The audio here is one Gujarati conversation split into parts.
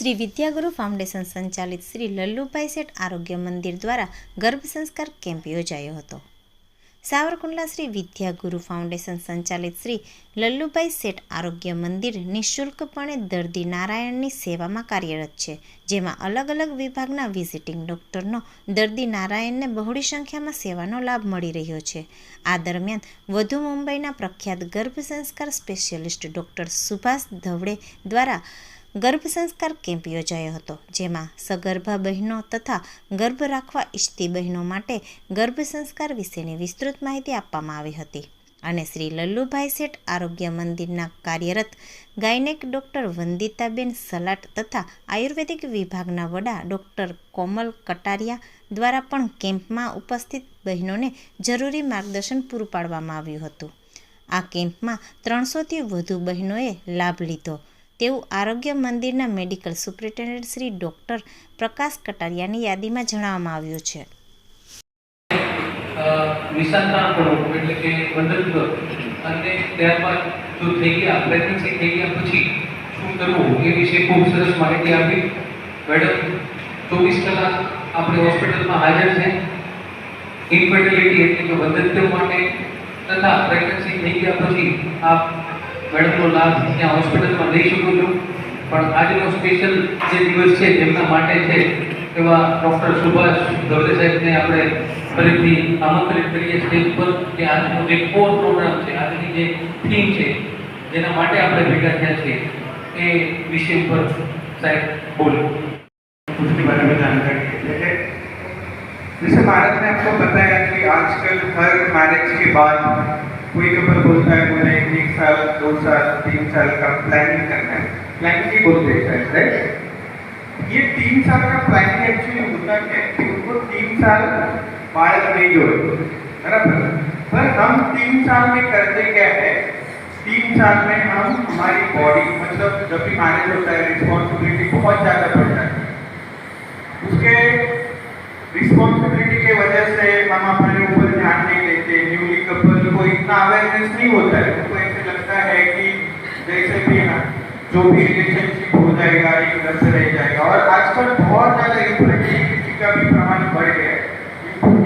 શ્રી વિદ્યાગુરુ ફાઉન્ડેશન સંચાલિત શ્રી લલ્લુભાઈ શેઠ આરોગ્ય મંદિર દ્વારા ગર્ભ સંસ્કાર કેમ્પ યોજાયો હતો. સાવરકુંડલા શ્રી વિદ્યાગુરુ ફાઉન્ડેશન સંચાલિત શ્રી લલ્લુભાઈ શેઠ આરોગ્ય મંદિર નિઃશુલ્કપણે દર્દી નારાયણની સેવામાં કાર્યરત છે, જેમાં અલગ અલગ વિભાગના વિઝિટિંગ ડોક્ટરનો, દર્દી નારાયણને બહોળી સંખ્યામાં સેવાનો લાભ મળી રહ્યો છે. આ દરમિયાન વધુ મુંબઈના પ્રખ્યાત ગર્ભ સંસ્કાર સ્પેશિયલિસ્ટ ડોક્ટર સુભાષ ધવડે દ્વારા ગર્ભ સંસ્કાર કેમ્પ યોજાયો હતો, જેમાં સગર્ભા બહેનો તથા ગર્ભ રાખવા ઈચ્છતી બહેનો માટે ગર્ભ સંસ્કાર વિશેની વિસ્તૃત માહિતી આપવામાં આવી હતી. અને શ્રી લલ્લુભાઈ શેઠ આરોગ્ય મંદિરના કાર્યરત ગાયનેક ડૉક્ટર વંદિતાબેન સલાટ તથા આયુર્વેદિક વિભાગના વડા ડૉક્ટર કોમલ કટારિયા દ્વારા પણ કેમ્પમાં ઉપસ્થિત બહેનોને જરૂરી માર્ગદર્શન પૂરું પાડવામાં આવ્યું હતું. આ કેમ્પમાં ત્રણસોથી વધુ બહેનોએ લાભ લીધો. તેવું આરોગ્ય મંદિરના medical superintendent Shri doctor Prakash કટારિયાની યાદીમાં જણાવવામાં આવ્યું છે. ઇન્ફર્ટિલિટી એટલે કે બંધનત્વ માટે તથા પ્રેગ્નન્સી થઈ ગયા પછી આપ મેડમનો લાભ ત્યાં હોસ્પિટલમાં લઈ શકો છો પણ આજનો સ્પેશિયલ જે દિવસ છે જેમના માટે છે એવા ડૉક્ટર સુભાષ દવડે સાહેબને આપણે ફરીથી આમંત્રિત કરીએ સ્ટેજ પર કે આજનો જે કોર પ્રોગ્રામ છે આજની જે થીમ છે જેના માટે આપણે ભેગા થયા છીએ એ વિષય પર સાહેબ બોલો उसके बारे में जानकारी लेते हैं जैसे भारत में आपको पता है कि आजकल हर मैरिज के बाद कोई कपल बोलता है मुझे एक साल साल तीन साल का प्लानिंग करना है प्लानिंग ही बोलते हैं राइट ये तीन साल का प्लानिंग एक्चुअली होता है कि उनको तीन साल बालक नहीं हो बराबर पर हम तीन साल में करते क्या है? तीन साल में हम हमारी बॉडी मतलब जब भी मैरिज होता है रिस्पॉन्सिबिलिटी बहुत ज़्यादा बढ़ता है। उसके रिस्पॉन्सिबिलिटी के वजह से हम अपने ऊपर ध्यान नहीं देते न्यूली कपल को इतना अवेयरनेस नहीं होता है, उनको ऐसे लगता है कि जैसे भी हाँ, जो भी रिलेशनशिप हो जाएगा, एक घर से रह जाएगा। और आजकल बहुत ज़्यादा इनफर्टिलिटी का भी प्रमाण बढ़ गया है।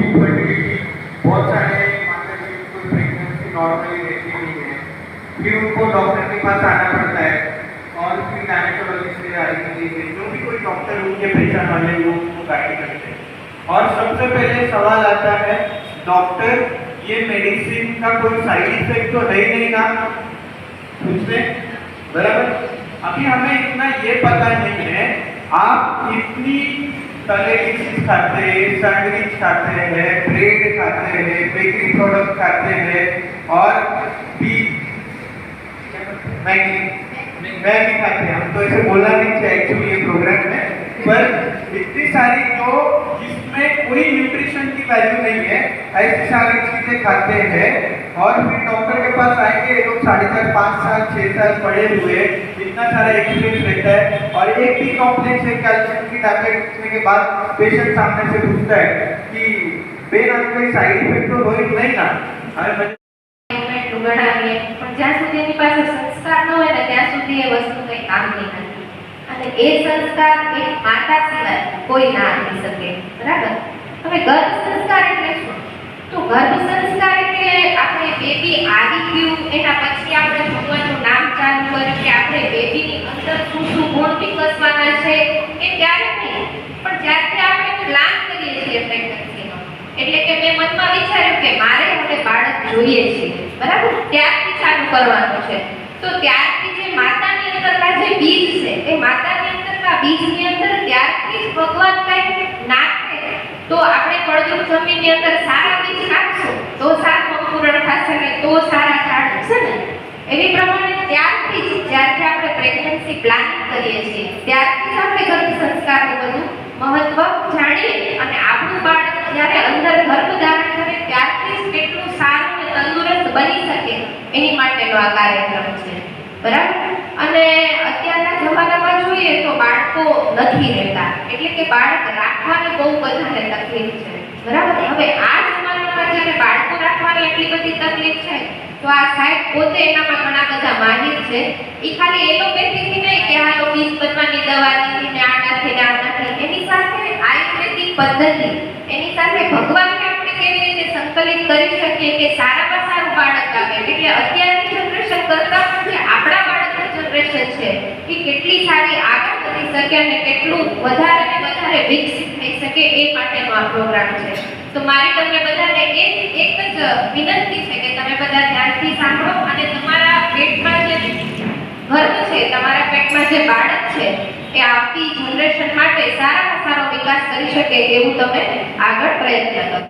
इनफर्टिलिटी बहुत सारे माता जी कोई प्रेगनेंसी नॉर्मली रहती नहीं है। फिर उनको डॉक्टर के पास आना पड़ता है। और फिर गायनेकोलॉजिस्ट से आयुर्वेदिक जो भी कोई डॉक्टर उनके पहचान वाले वो उनको गाइड करते हैं। और सबसे पहले सवाल आता है डॉक्टर ये मेडिसिन का कोई साइड इफ़ेक्ट तो है ही नहीं ना? उसमें बराबर? अभी हमें इतना ये पता नहीं है, आप इतनी तले की चीज़ खाते हैं सैंडविच खाते हैं ब्रेड खाते हैं बेकरी प्रोडक्ट खाते हैं, और भी मैगी मैगी खाते हैं हम तो ऐसे बोला नहीं चाहिए एक्चुअली ये प्रोग्राम में पर इतनी सारी जो जिसमें कोई न्यूट्रिशन की वैल्यू नहीं है ऐसी सारी चीज़ें खाते हैं, और फिर डॉक्टर के पास आएँगे लोग साढ़े चार, पाँच साल छः साल पढ़े हुए, इतना सारा एक्सपीरियंस रहता है, और एक भी कॉम्प्लेक्स है कैल्शियम की टैबलेट लेने के बाद पेशेंट सामने से पूछता है कि, बेन कोई साइड इफ़ेक्ट तो हो नहीं ना? हमें એ સંસ્કાર એ માતા સિવાય કોઈ ના આપી શકે. બરાબર? હવે ગર્ભ સંસ્કાર એટલે શું? તો ગર્ભ સંસ્કાર એટલે આપણે બેબી આવી ગયું, એના પછી આપણે ભગવાનનું નામ ચાલુ કર્યું કે આપણે બેબીની અંદર શું શું ગુણ વિકસવાના છે એ ત્યારે નહીં. પણ જ્યારે આપણે પ્લાન કરીએ છીએ પ્રેગ્નન્સીનો એટલે કે મેં મનમાં વિચાર્યું કે મારે હવે બાળક જોઈએ છે. બરાબર? ત્યારથી ચાલુ કરવાનું છે. તો ત્યારથી જે માતાની અંદરના જે બીજ છે એ માતાની અંદરના બીજની અંદર ત્યારથી જ ભગવાન કઈ નાખે તો આપણે ફળદ્રુપ જમીનની અંદર સારા બીજ નાખશું? તો સારું અંકુરણ થશે ને તો સારા ઝાડ થશે ને? એવી પ્રમાણે ત્યારથી જ જ્યારથી આપણે પ્રેગ્નન્સી પ્લાનિંગ કરીએ છીએ, ત્યારથી જ આપણે ગર્ભ સંસ્કારનું બધું મહત્વ જાણીએ અને આપણું બાળક જ્યારે અંદર ગર્ભ ધારણ કરે ત્યારથી જ કેટલું સારું અને તંદુરસ્ત બની શકે એની માટેનો આ કાર્યક્રમ છે. બરાબર? અને તો બાળકો નથી રહેતા. એટલે કે બાળક રાખવાની બહુ બધાને તકલીફ છે. બરાબર? હવે આ જમાનામાં જ્યારે બાળકો રાખવાની એટલી બધી તકલીફ છે, તો આ સાહેબ પોતે એનામાં ઘણા બધા માહિર છે. એ ખાલી એલોપેથીથી નહીં કે હાલો બીજ બનવાની દવા દીધી પદ્ધતિ, એની સાથે ભગવાનને આપણે કેવી રીતે સંકલિત કરી શકીએ કે સારામાં સારું બાળક આવે એટલે અત્યારની જનરેશન કરતાં આપણા બાળકની જનરેશન છે, એ કેટલી સારી આગળ શકે કેટલું વધારે ને વધારે વિકસિત થઈ શકે એ માટેનો આ પ્રોગ્રામ છે. તો મારી તમને બધાને એક એક જ વિનંતી છે કે તમે બધા ધ્યાનથી સાંભળો અને તમારા પેટમાં જે ગર્ભ છે, તમારા પેટમાં જે બાળક છે, એ આવતી જનરેશન માટે સારામાં સારો વિકાસ કરી શકે એવું તમે આગળ પ્રયત્ન કરો.